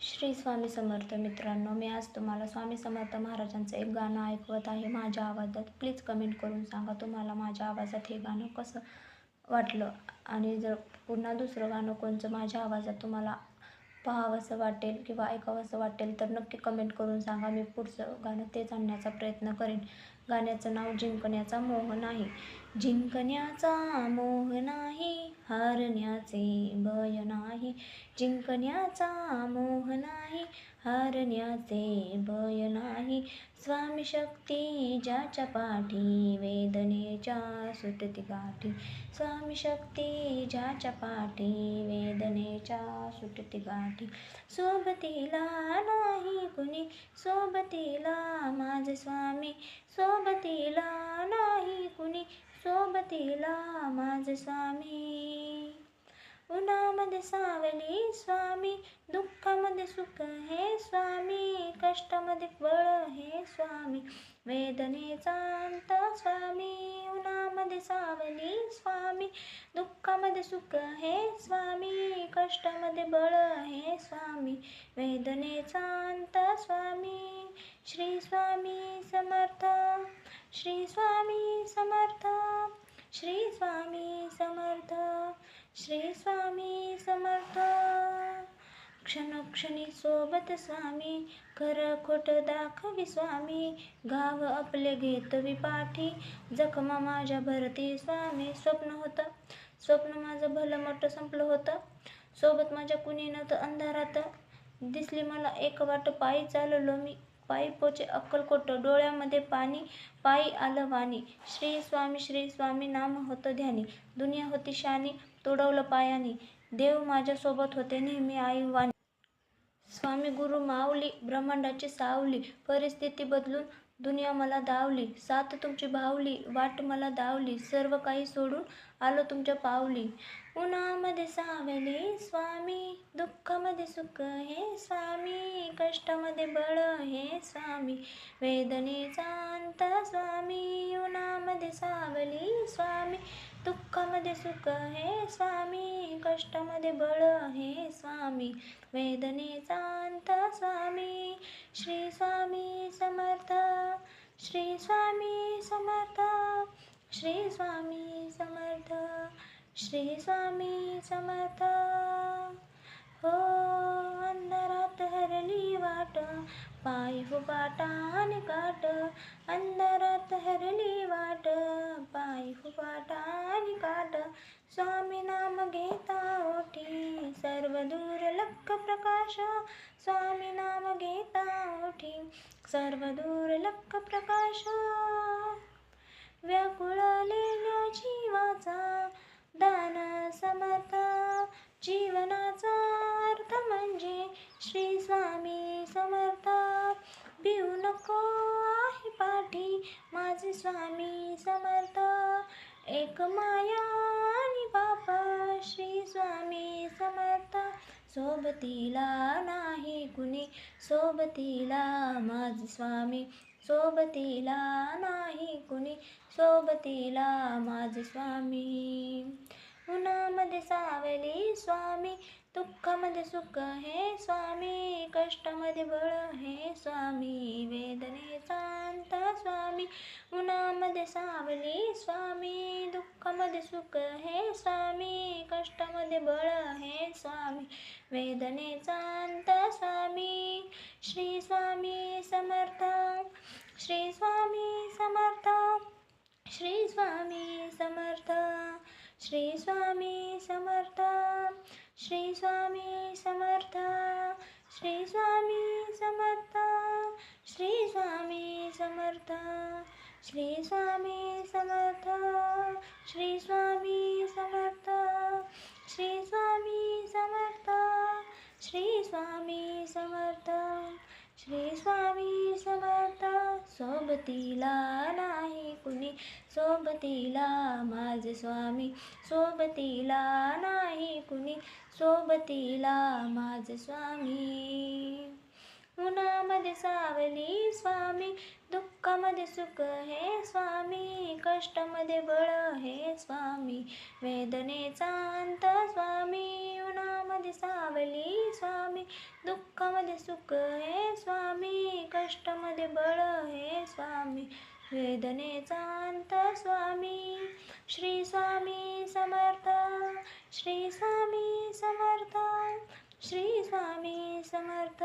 श्री स्वामी समर्थ मित्रांनो मी आज तुम्हाला स्वामी समर्थ महाराजांचं एक गाणं ऐकवत आहे. माझ्या आवाजात प्लीज कमेंट करून सांगा तुम्हाला माझ्या आवाजात हे गाणं कसं वाटलं आणि जर पुन्हा दुसरं गाणं कोणचं माझ्या आवाजात तुम्हाला पाहावंसं वाटेल किंवा ऐकावंसं वाटेल तर नक्की कमेंट करून सांगा. मी पुढचं गाणं तेच आणण्याचा प्रयत्न करेन. गाण्याचं नाव जिंकण्याचा मोह नाही. जिंकण्याचा मोह नाही हारण्याचे भय नाही. जिंकण्याचा मोह नाही हारण्याचे भय नाही. स्वामी शक्ती ज्याच्या पाठी वेदनेच्या सुटती गाठी. स्वामी शक्ती ज्याच्या पाठी वेदनेच्या सुटती गाठी. सोबतीला नाही कुणी सोबतीला माझे स्वामी सोबतीला नाही कुणी सोबतीला माझ स्वामी. उन्हामध्ये सावली स्वामी सुख हे स्वामी कष्टामध्ये बळ हे स्वामी. वेदनेचा अंत स्वामी उन्हामध्ये सावली स्वामी. दुःखामध्ये सुख हे स्वामी कष्टामध्ये बळ हे स्वामी. वेदनेचा अंत स्वामी श्री स्वामी समर्थ श्री स्वामी समर्थ श्री स्वामी समर्थ श्री स्वामी समर्थ. क्षणोक्षणी सोबत स्वामी खरं खोटं दाखवी स्वामी. गाव आपले घेतवी पाठी जखमा माझ्या भरती स्वामी. स्वप्न होतं स्वप्न माझं भलं मोठं संपलं होतं. सोबत माझ्या कुणी नव्हतं अंधारात. दिसली मला एक वाट पायी चाललो मी. पायी पोचे अक्कलकोट डोळ्यामध्ये पाणी पायी आलं वाणी. श्री स्वामी श्री स्वामी नाम होतं ध्यानी. दुनिया होती शानी तोडवलं पायानी. देव माझ्यासोबत होते नेहमी आई वाणी. स्वामी गुरु माऊली ब्रह्मांडाची सावली परिस्थिती बदलून दुनिया मला दावली. साथ तुमची भावली वाट मला दावली. सर्व काही सोडून आलो तुमच्या पावली. उन्हामध्ये सावली स्वामी दुःखामध्ये सुख हे स्वामी कष्टामध्ये बळ हे स्वामी वेदनेचा अंत स्वामी उन्हामध्ये सावली स्वामी. दुःखामध्ये सुख हे स्वामी कष्टामध्ये बळ हे स्वामी वेदनेचा अंत स्वामी श्री स्वामी समर्थ श्री स्वामी समर्थ श्री स्वामी समर्थ श्री स्वामी समर्थ. हो पायी पाटान हो काट अंधारात हरली वाट. पायी पाटान हो काट स्वामी नाम घेता ओठी सर्व दूर लख प्रकाश स्वामी नाम घेता ओठी सर्व दूर लख प्रकाश. व्याकुळलेल्या जीवाचा स्वामी समर्थ एक माया आणि बापा. श्री स्वामी समर्थ सोबतीला नाही कुणी. सोबतीला माझे स्वामी सोबतीला नाही कुणी. सोबतीला माझे स्वामी. उन्हामध्ये सावली स्वामी दुःखामध्ये सुख हे स्वामी. कष्टामध्ये बळ हे स्वामी. वेदने शांत स्वामी. उन्हामध्ये सावली स्वामी. दुःखामध्ये सुख हे स्वामी. कष्टामध्ये बळ हे स्वामी. वेदने शांत स्वामी. श्री स्वामी समर्थ. श्री स्वामी समर्थ. श्री स्वामी समर्थ. श्री स्वामी समर्थ. श्री स्वामी समर्थ श्री स्वामी समर्थ श्री स्वामी समर्थ श्री स्वामी समर्थ श्री स्वामी समर्थ श्री स्वामी समर्थ सोबतीला नाही कुणी सोबतीला माझे स्वामी सोबतीला नाही कुणी सोबतीला माझे स्वामी. उन्हामध्ये सावली स्वामी दुःखामध्ये सुख हे स्वामी कष्टामध्ये बळ हे स्वामी वेदनेचा अंत स्वामी उन्हामध्ये सावली स्वामी दुःखामध्ये सुख हे स्वामी कष्टामध्ये बळ हे स्वामी वेदनेचा अंत Swami. Shri Swami Samarth Shri Swami Samarth Shri Swami Samarth.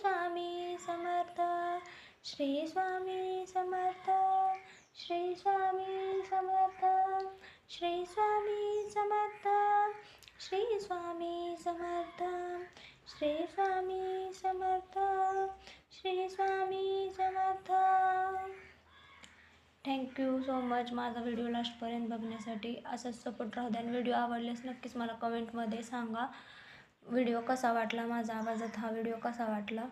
Swami Samarth Shri Swami Samarth Shri Swami Samarth Shri Swami Samarth Shri Swami Samarth Shri Swami Samarth Shri Swami Samarth. Thank you so much माझा video लास्टपर्यंत बघण्यासाठी असंच support राहू द्या. आणि video आवडल्यास नक्कीच मला कमेंटमध्ये सांगा. व्हिडिओ कसा वाटला? माझा आवाजात हा व्हिडिओ कसा वाटला?